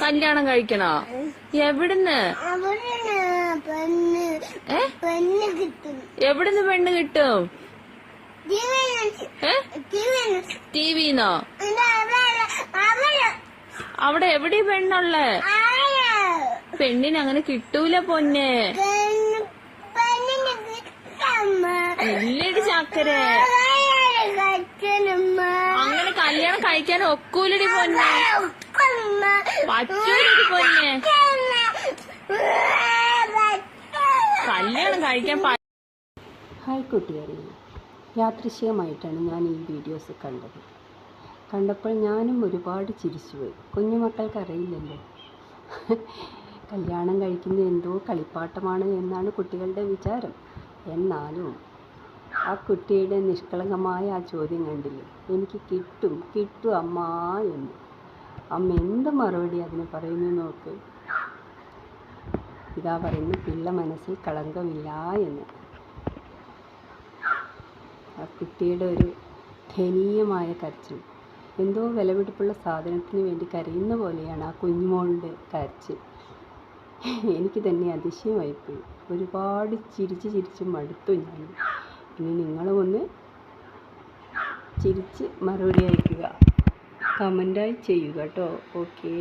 കല്യാണം കഴിക്കണോ? എവിടുന്ന്? എവിടുന്ന് പെണ്ണ് കിട്ടും? ടിവിന്നോ അവിടെ എവിടെ പെണ്ണുള്ളേ? പെണ്ണിന് അങ്ങനെ കിട്ടൂല പൊന്നെ. ഇല്ലടി ചാക്കരേ. കല്യാണം കഴിക്കാൻ ഒക്കൂലടി പൊന്നെ. പറ്റൂലടി പൊന്നെ. കല്യാണം കഴിക്കാൻ ഹായ് കൂട്ടുകാരെ. യാദൃശ്യമായിട്ടാണ് ഞാൻ ഈ വീഡിയോസ് കണ്ടത്. കണ്ടപ്പോൾ ഞാനും ഒരുപാട് ചിരിച്ചുപോയി. കുഞ്ഞുമക്കൾക്ക് അറിയില്ലല്ലോ കല്യാണം കഴിക്കുന്ന എന്തോ കളിപ്പാട്ടമാണ് എന്നാണ് കുട്ടികളുടെ വിചാരം. എന്നാലും ആ കുട്ടിയുടെ നിഷ്കളങ്കമായ ആ ചോദ്യം കണ്ടില്ലേ? എനിക്ക് കിട്ടും കിട്ടും അമ്മ എന്ന്. അമ്മ എന്ത് മറുപടി അതിന് പറയുന്നു നോക്ക്. ഇതാ പറയുന്നു പിള്ള മനസ്സിൽ കളങ്കമില്ല എന്ന്. ആ കുട്ടിയുടെ ഒരു ദയനീയമായ കരച്ചിൽ. എന്തോ വിലപിടിപ്പുള്ള സാധനത്തിന് വേണ്ടി കരയുന്ന പോലെയാണ് ആ കുഞ്ഞുമോളുടെ കരച്ചിൽ. എനിക്ക് തന്നെ അതിശയമായിപ്പോയി. ഒരുപാട് ചിരിച്ച് ചിരിച്ച് മടുത്തു ഞാൻ. ഇനി നിങ്ങളും ഒന്ന് ചിരിച്ച് മറുപടി അയക്കുക. കമന്റായി ചെയ്യുക കേട്ടോ. ഓക്കേ.